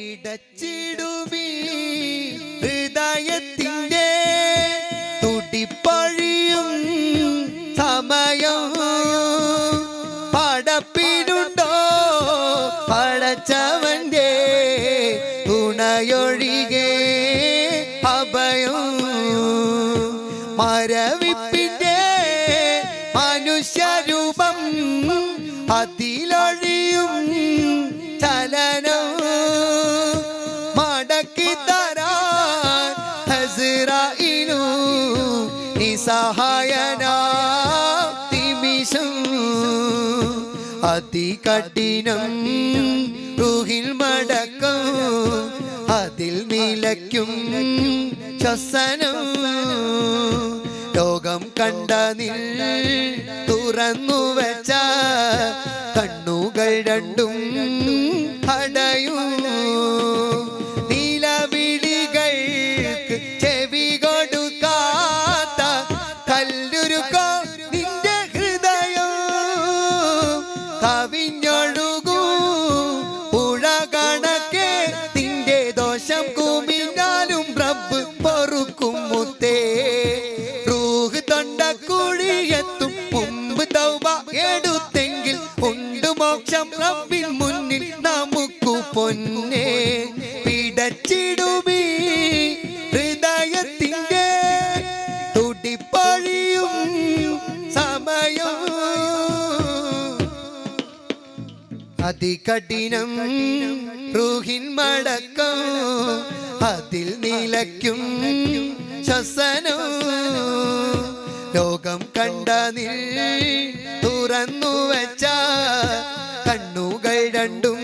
ഇടച്ചിടുമീ ഹൃദയത്തിന്റെ തുടിപ്പഴിയും സമയം പടപ്പിനുണ്ടോ പടച്ചവന്റെ തുണയൊഴികെ അഭയം മരവിപ്പിന്റെ മനുഷ്യരൂപം അതിലൊഴിയും ഹസ്രായിനു നിസഹായന നിമിഷം അതികഠിനം റൂഹിൽ മടക്കം. അതിൽ നിലയ്ക്കും ശ്വസനം ലോകം കണ്ട നിൽ തുറന്നു വെച്ച കണ്ണുകൾ രണ്ടും അടയും. കവിഞ്ഞൊഴുകൂ. പുഴ എടുത്തെങ്കിൽ ഉണ്ട് മോക്ഷം റബ്ബിൻ മുന്നിൽ നമുക്ക് പൊന്നെ. അതികഠിനം റൂഹിൻ മടക്കം അതിൽ നിലയ്ക്കും ശ്വസനോ. ലോകം കണ്ട നിൽ തുറന്നു വെച്ച കണ്ണുകൾ രണ്ടും